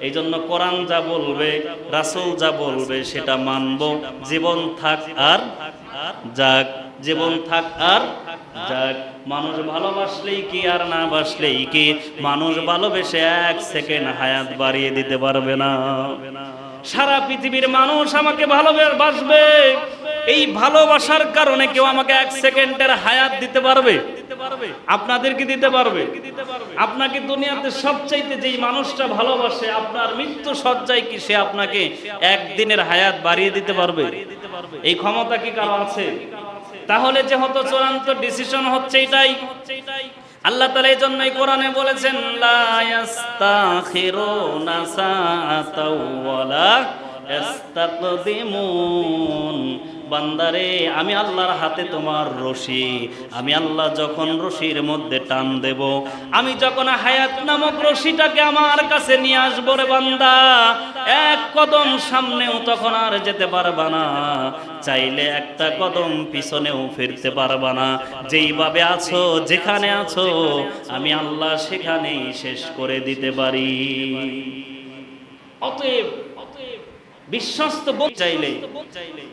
এই জন্য কোরআন যা বলবে, রাসুল যা বলবে, সেটা মানব জীবন থাক আর যাক, জীবন থাক আর যাক। মানুষ ভালোবাসলেই কি আর না বাসলেই কি? মানুষ ভালোবেসে এক সেকেন্ড হায়াত বাড়িয়ে দিতে পারবে না। সারা পৃথিবীর মানুষ আমাকে ভালোবাসবে। এই ভালোবাসার কারণে কেউ আমাকে এক সেকেন্ডের হায়াত দিতে পারবে? আপনাদের কি দিতে পারবে? আপনাকে দুনিয়াতে সবচাইতে যেই মানুষটা ভালোবাসে, আপনার মৃত্যু সজ্জায় কি সে আপনাকে একদিনের হায়াত বাড়িয়ে দিতে পারবে? এই ক্ষমতা কি কারও আছে? তাহলে যে যেহেতু চূড়ান্ত ডিসিশন হচ্ছে এটাই, আল্লাহ তালা এই জন্যই কোরআনে বলেছেন, লা ইয়াস্তাখিরুনা সাআতাও ওয়ালা ইয়াস্তাকদিমুন। বান্দারে, আমি আল্লাহর হাতে তোমার রশি। আমি আল্লাহ যখন রশির মধ্যে টান দেব, আমি যখন হায়াত নামক রশিটাকে আমার কাছে নিয়ে আসব রে বান্দা, এক কদম সামনেও তখন আর যেতে পারবা না। চাইলে একটা কদম পিছনেও ফিরতে পারবা না। যেইভাবে আছো, যেখানে আছো, আমি আল্লাহ সেখানেই শেষ করে দিতে পারি। অতএব বিশ্বস্ত চাইলে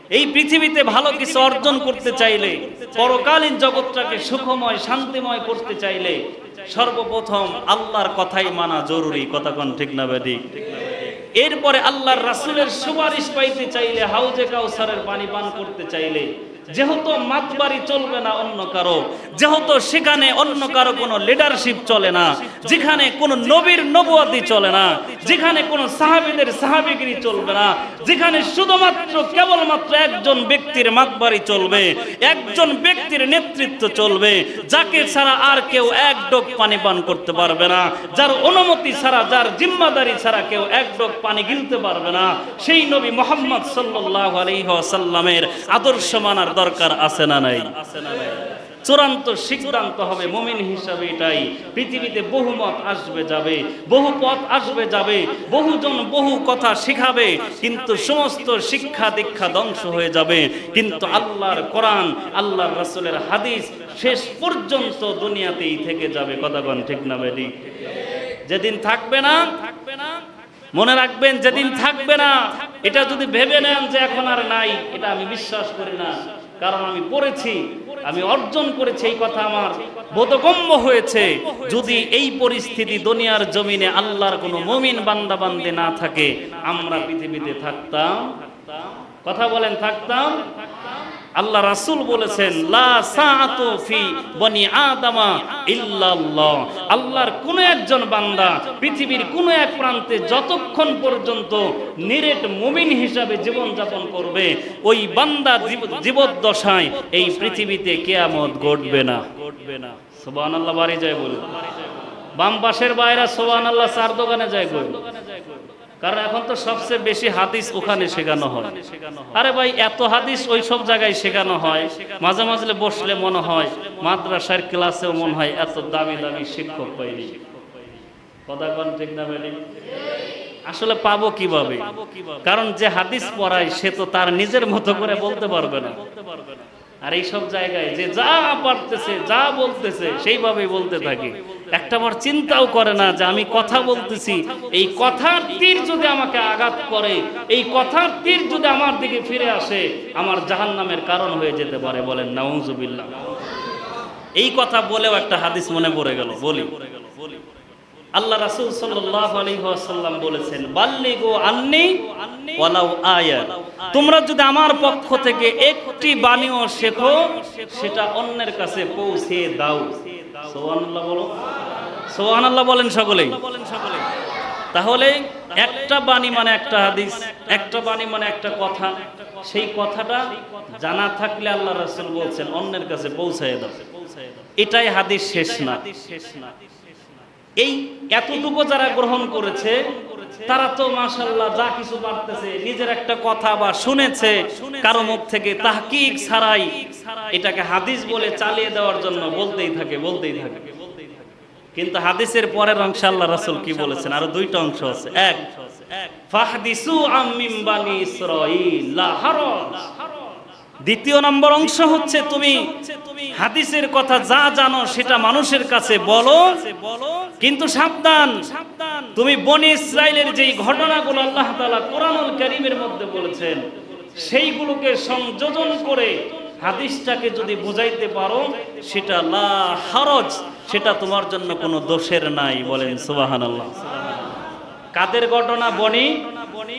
এই পৃথিবীতে ভালো কিছু অর্জন করতে চাইলে পরকালীন জগৎটাকে সুখময় শান্তিময় করতে চাইলে সর্বপ্রথম আল্লাহর কথাই মানা জরুরি। কথা কোন ঠিক না বেদিক এরপরে আল্লাহর রাসুলের সুপারিশ পাইতে চাইলে হাউজে কাউসারের পানি পান করতে চাইলে যেহেতু মাতবাড়ি চলবে না অন্য কারও, যেহেতু সেখানে অন্য কারও কোনো লিডারশিপ চলে না, যেখানে কোনো নবীর নবুয়াতি চলে না, যেখানে কোনো সাহাবীদের সাহাবিগিরি চলবে না, যেখানে শুধুমাত্র কেবলমাত্র একজন ব্যক্তির মাতবাড়ি চলবে, একজন ব্যক্তির নেতৃত্ব চলবে, যাকে ছাড়া আর কেউ এক ডোক পানি পান করতে পারবে না, যার অনুমতি ছাড়া, যার জিম্মাদারি ছাড়া কেউ এক ডোক পানি গিলতে পারবে না, সেই নবী মোহাম্মদ সাল্লাল্লাহু আলাইহি ওয়াসাল্লামের আদর্শ মানার দরকার আছে না নাই? চূড়ান্ত সিদ্ধান্ত হবে মুমিন হিসাবে এটাই। পৃথিবীতে বহু মত আসবে, যাবে, বহু পথ আসবে, যাবে, বহুজন বহু কথা শিখাবে, কিন্তু সমস্ত শিক্ষা দীক্ষা ধ্বংস হয়ে যাবে। কিন্তু আল্লাহর কোরআন, আল্লাহর রাসূলের হাদিস শেষ পর্যন্ত দুনিয়াতেই থেকে যাবে। কথাগণ ঠিক না বেদি যেদিন থাকবে না থাকবে না, মনে রাখবেন, যেদিন থাকবে না, এটা যদি ভেবে নেন যে এখন আর নাই, এটা আমি বিশ্বাস করি না। কারণ আমি পড়েছি, আমি অর্জন করেছি, এই কথা আমার বোধগম্য হয়েছে। যদি এই পরিস্থিতি দুনিয়ার জমিনে আল্লাহর কোনো মমিন বান্দা বান্দে না থাকে, আমরা পৃথিবীতে থাকতাম কথা বলেন, থাকতাম। আল্লাহ রাসূল বলেছেন আদামা ইল্লাল্লাহ। আল্লাহর কোন একজন বান্দা পৃথিবীর কোন এক প্রান্তে যতক্ষণ পর্যন্ত নিরেট মুমিন হিসাবে জীবন যাপন করবে, ওই বান্দা জীব- জীবদ্দশায় এই পৃথিবীতে কেয়ামত ঘটবে না। ঘটবে না সুবহানাল্লাহ, বাড়ি যায় বলে বাম পাশের বাইরা আল্লাহ চার দোকানে যায় কই কারণ এখন তো সবচেয়ে বেশি হাদিস ওখানে শেখানো হয়। আরে ভাই, এত হাদিস ওই সব জায়গায় শেখানো হয়। মাঝে মাঝে বসলে মনে হয় মাদ্রাসার ক্লাসেও মনে হয় এত দামি দামি শিক্ষক পাইনি। আসলে পাবো কীভাবে? কারণ যে হাদিস পড়ায় সে তো তার নিজের মতো করে বলতে পারবে না। আর এই সব জায়গায় যে যা পারতেছে, যা বলতেছে, সেইভাবেই বলতে থাকে। একটা বার চিন্তাও করে না যে আমি কথা বলতেছি। এই কথার তীর যদি আমাকে আঘাত করে, এই কথার তীর যদি আমার দিকে ফিরে আসে, আমার জাহান্নামের কারণ হয়ে যেতে পারে বলেন, নাউজুবিল্লাহ। এই কথা বলেও একটা হাদিস মনে পড়ে গেল, বলি। আল্লাহ রাসূল ওয়াসাল্লাম বলেছেন, বাল্লিগু আন্নি ওয়ালাউ আয়াত তোমরা যদি আমার পক্ষ থেকে একটি বাণীও শেখো, সেটা অন্যের কাছে পৌঁছে দাও। সুবহানাল্লাহ বলো। বলেন সকলেই। তাহলে একটা বাণী মানে একটা হাদিস, একটা বাণী মানে একটা কথা। সেই কথাটা জানা থাকলে আল্লাহ রাসুল বলছেন, অন্যের কাছে পৌঁছায় দাও। এটাই হাদিস শেষ না। এই এতটুকু যারা গ্রহণ করেছে, তারা তো মাশাল্লাহ যা কিছু পারতেছে, নিজের একটা কথা বা শুনেছে, কারও মুখ থেকে তাহকিক ছাড়াই এটাকে হাদিস বলে চালিয়ে দেওয়ার জন্য বলতেই থাকে বলতেই থাকে। কিন্তু হাদিসের পরের অংশ আল্লাহ রাসূল কি বলেছেন? আরও দুইটা অংশ আছে। এক, ফাহদিসু আম মিন বানি দ্বিতীয় নম্বর অংশ হচ্ছে তুমি হাদিসের কথা যা জানো সেটা মানুষের কাছে বলো কিন্তু সাবধান। সাবধান তুমি বনি ইসরায়েলের যেই ঘটনাগুলো আল্লাহ তালা কোরআনুল করিমের মধ্যে বলেছেন, সেইগুলোকে সংযোজন করে হাদিসটাকে যদি বুঝাইতে পারো, সেটা লা হারজ, সেটা তোমার জন্য কোনো দোষের নাই বলেন সুবাহান আল্লাহ কাদের ঘটনা বনি?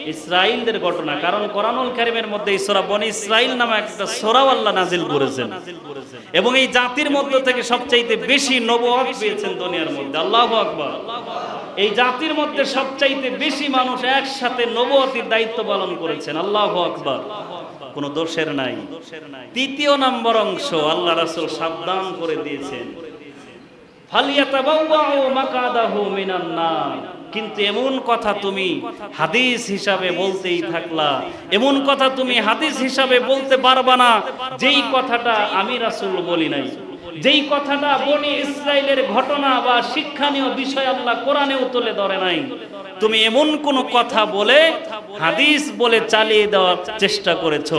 ইসরাইলদের ঘটনা। কারণ কোরআনুল কারীমের মধ্যে এই বনি ইসরাইল নামে একটা সূরাও আল্লাহ নাজিল করেছেন। এবং এই জাতির মধ্যে থেকে সবচাইতে বেশি নবুয়ত পেয়েছেন দুনিয়ার মধ্যে। আল্লাহু আকবার। এই জাতির মধ্যে সবচাইতে বেশি মানুষ একসাথে নবুয়তির দায়িত্ব পালন করেছেন। আল্লাহু আকবার। কোনো দোষের নাই। তৃতীয় নম্বর অংশ আল্লাহ রাসূল সাবধান করে দিয়েছেন। ফালিয়াতাবাওয়াউ মাকাদাহু মিনান নার। কিন্তু এমন কথা তুমি হাদিস হিসাবে বলতেই থাকলা। এমন কথা তুমি হাদিস হিসাবে বলতে পারবা না। যেই কথাটা আমি রাসুল বলি নাই। যেই কথাটা বনি ইসরায়েলের ঘটনা বা শিক্ষণীয় বিষয় আল্লাহ কোরআনেও তুলে ধরে নাই, তুমি এমন কোন কথা বলে, হাদিস বলে চালিয়ে দেওয়ার চেষ্টা করেছ।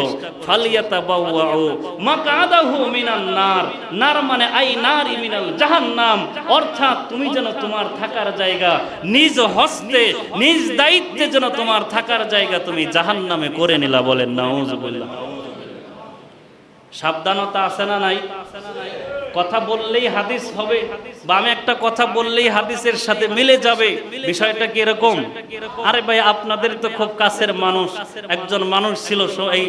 ফালিয়াতা বাউআউ মাকাদাহু মিনান নার নার মানে আই নার মিনাল জাহান্নাম, অর্থাৎ তুমি যেন তোমার থাকার জায়গা, নিজ হস্তে, নিজ দায়িত্বে যেন তোমার থাকার জায়গা তুমি জাহান্নামে করে নিলা বলেন, নাউজুবিল্লাহ। সাবধানতা আছে না নাই? কথা বললেই হাদিস হবে বা আমি একটা কথা বললেই হাদিসের সাথে মিলে যাবে। বিষয়টা কি এরকম? আরে ভাই, আপনাদের তো খুব কাছের মানুষ। একজন মানুষ ছিল এই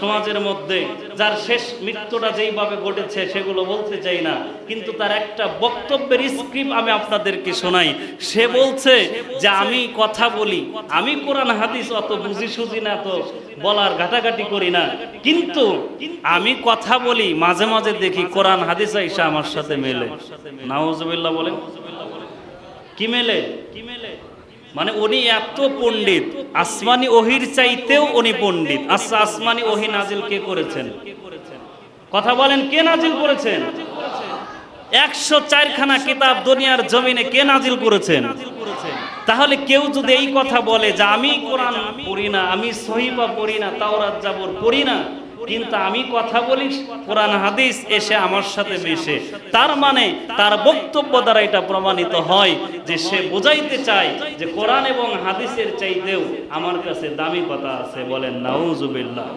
সমাজের মধ্যে, যার শেষ মৃত্যুটা যেইভাবে ঘটেছে সেগুলো বলতে চাই না। কিন্তু তার একটা বক্তব্যের স্ক্রিপ্ট আমি আপনাদেরকে শোনাই। সে বলছে যে, আমি কথা বলি। আমি কোরআন, হাদিস অত বুঝি সুঝি না তো, বলার ঘাটাঘাটি করি না। কিন্তু আমি কথা বলি, মাঝে মাঝে দেখি কোরআন, হাদিস আইসা আমার সাথে মেলে। নাউজুবিল্লাহ বলেন। কি মেলে? কি মেলে মানে উনি এত পণ্ডিত। আসমানি ওহির চাইতেও উনি পণ্ডিত। আচ্ছা আসমানি ওহি নাজিল কে করেছেন? কথা বলেন, কে নাজিল করেছেন? একশো চারখানা কিতাব দুনিয়ার জমিনে কে নাজিল করেছেন? তাহলে কেউ যদি এই কথা বলে যে আমি কোরআন পড়ি না, আমি সহিবা পড়ি না, তাওরাত জাবর পড়ি না কিন্তু আমি কথা বলি কোরআন হাদিস এসে আমার সাথে মিশে। তার মানে তার বক্তব্য দ্বারা এটা প্রমাণিত হয় যে সে বোঝাইতে চায় যে কোরআন এবং হাদিসের চাইতেও আমার কাছে দামি কথা আছে বলেন, নাউজুবিল্লাহ।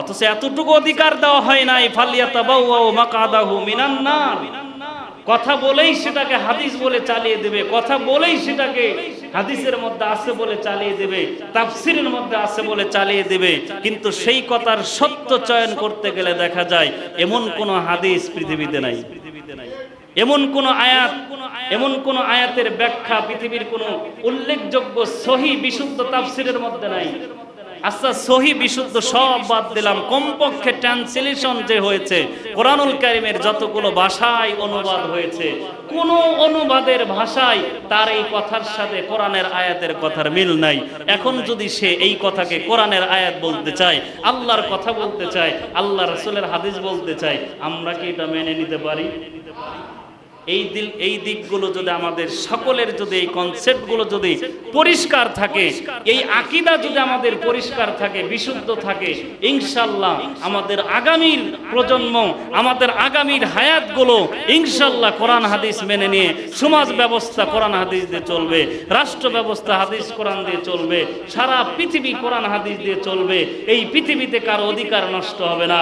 অথচ এতটুকু অধিকার দেওয়া হয় নাই ফালিয়াতা বাউ মাকাদাহু মিনান নার। কথা বলেই সেটাকে হাদিস বলে চালিয়ে দেবে, কথা বলেই সেটাকে হাদিসের মধ্যে আছে বলে চালিয়ে দেবে, তাফসিরের মধ্যে আছে বলে চালিয়ে দেবে। কিন্তু সেই কথার সত্য চয়ন করতে গেলে দেখা যায়, এমন কোন হাদিস পৃথিবীতে নাই। এমন কোন আয়াত, এমন কোন আয়াতের ব্যাখ্যা পৃথিবীর কোন উল্লেখযোগ্য সহি বিশুদ্ধ তাফসিরের মধ্যে নাই। আচ্ছা সহি বিশুদ্ধ সব বাদ দিলাম। কমপক্ষে ট্রান্সলেশন যে হয়েছে, কোরআনুল কারিমের যতগুলো ভাষায় অনুবাদ হয়েছে, কোন অনুবাদের ভাষায় তার এই কথার সাথে কোরআনের আয়াতের কথার মিল নাই। এখন যদি সে এই কথাকে কোরআনের আয়াত বলতে চায়, আল্লাহর কথা বলতে চায়, আল্লাহ রসুলের হাদিস বলতে চায়, আমরা কি এটা মেনে নিতে পারি? এই দিল, এই দিকগুলো যদি আমাদের সকলের যদি এই কনসেপ্টগুলো যদি পরিষ্কার থাকে, এই আকিদা যদি আমাদের পরিষ্কার থাকে, বিশুদ্ধ থাকে, ইনশাল্লাহ আমাদের আগামীর প্রজন্ম, আমাদের আগামীর হায়াতগুলো ইনশাল্লাহ কোরআন, হাদিস মেনে নিয়ে সমাজ ব্যবস্থা কোরআন, হাদিস দিয়ে চলবে, রাষ্ট্র ব্যবস্থা, হাদিস কোরআন দিয়ে চলবে, সারা পৃথিবী কোরআন, হাদিস দিয়ে চলবে, এই পৃথিবীতে কারও অধিকার নষ্ট হবে না।